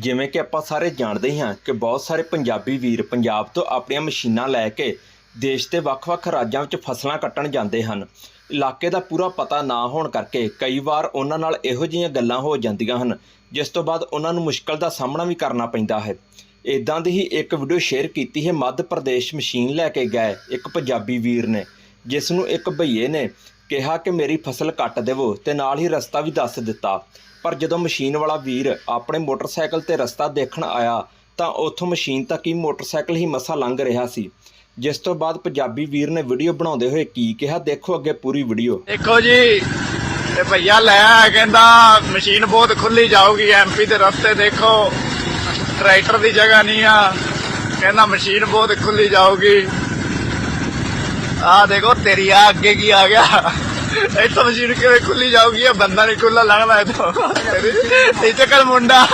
ਜਿਵੇਂ ਕਿ ਆਪਾਂ ਸਾਰੇ ਜਾਣਦੇ ਹਾਂ ਕਿ ਬਹੁਤ ਸਾਰੇ ਪੰਜਾਬੀ ਵੀਰ ਪੰਜਾਬ ਤੋਂ ਆਪਣੀਆਂ ਮਸ਼ੀਨਾਂ ਲੈ ਕੇ ਦੇਸ਼ ਦੇ ਵੱਖ-ਵੱਖ ਰਾਜਾਂ ਵਿੱਚ ਫਸਲਾਂ ਕੱਟਣ ਜਾਂਦੇ ਹਨ। ਇਲਾਕੇ ਦਾ ਪੂਰਾ ਪਤਾ ਨਾ ਹੋਣ ਕਰਕੇ ਕਈ ਵਾਰ ਉਹਨਾਂ ਨਾਲ ਇਹੋ ਜਿਹੀਆਂ ਗੱਲਾਂ ਹੋ ਜਾਂਦੀਆਂ ਹਨ, ਜਿਸ ਤੋਂ ਬਾਅਦ ਉਹਨਾਂ ਨੂੰ ਮੁਸ਼ਕਲ ਦਾ ਸਾਹਮਣਾ ਵੀ ਕਰਨਾ ਪੈਂਦਾ ਹੈ। ਇਦਾਂ ਦੀ ਹੀ ਇੱਕ ਵੀਡੀਓ ਸ਼ੇਅਰ ਕੀਤੀ ਹੈ ਮੱਧ ਪ੍ਰਦੇਸ਼ ਮਸ਼ੀਨ ਲੈ ਕੇ ਗਏ ਇੱਕ ਪੰਜਾਬੀ ਵੀਰ ਨੇ, ਜਿਸ ਨੂੰ ਇੱਕ ਭਈਏ ਨੇ ਕਿਹਾ ਕਿ ਮੇਰੀ ਫਸਲ ਕੱਟ ਦੇਵੋ ਤੇ ਨਾਲ ਹੀ ਰਸਤਾ ਵੀ ਦੱਸ ਦਿੱਤਾ। ਪਰ ਜਦੋਂ ਮਸ਼ੀਨ ਵਾਲਾ ਵੀਰ ਆਪਣੇ ਮੋਟਰਸਾਈਕਲ ਤੇ ਰਸਤਾ ਦੇਖਣ ਆਇਆ, ਤਾਂ ਉੱਥੋਂ ਮਸ਼ੀਨ ਤੱਕ ਹੀ ਮੋਟਰਸਾਈਕਲ ਹੀ ਮਸਾ ਲੰਘ ਰਿਹਾ ਸੀ। ਜਿਸ ਤੋਂ ਬਾਅਦ ਪੰਜਾਬੀ ਵੀਰ ਨੇ ਵੀਡੀਓ ਬਣਾਉਂਦੇ ਹੋਏ ਕੀ ਕਿਹਾ, ਦੇਖੋ ਅੱਗੇ ਪੂਰੀ ਵੀਡੀਓ। ਦੇਖੋ ਜੀ, ਇਹ ਭਈਆ ਲੈ ਆਇਆ, ਕਹਿੰਦਾ ਮਸ਼ੀਨ ਬਹੁਤ ਖੁੱਲੀ ਜਾਊਗੀ ਐਮਪੀ ਦੇ ਰਸਤੇ ਦੇਖੋ, ਟਰੈਕਟਰ ਦੀ ਜਗ੍ਹਾ ਨਹੀਂ ਆ। ਕਹਿੰਦਾ ਮਸ਼ੀਨ ਬਹੁਤ ਖੁੱਲੀ ਜਾਊਗੀ। ਆ ਦੇਖੋ, ਤੇਰੀ ਆ ਅੱਗੇ ਕੀ ਆ ਗਿਆ? ਇੱਥੋਂ ਮਸ਼ੀਨ ਕਿਵੇਂ ਖੁੱਲੀ ਜਾਊਗੀ? ਇਹ ਬੰਦਾ ਨਹੀਂ ਖੁੱਲਾ ਲੰਘਦਾ ਇੱਥੋਂ। ਇਹ ਚੱਕਰ ਮੁੰਡਾ।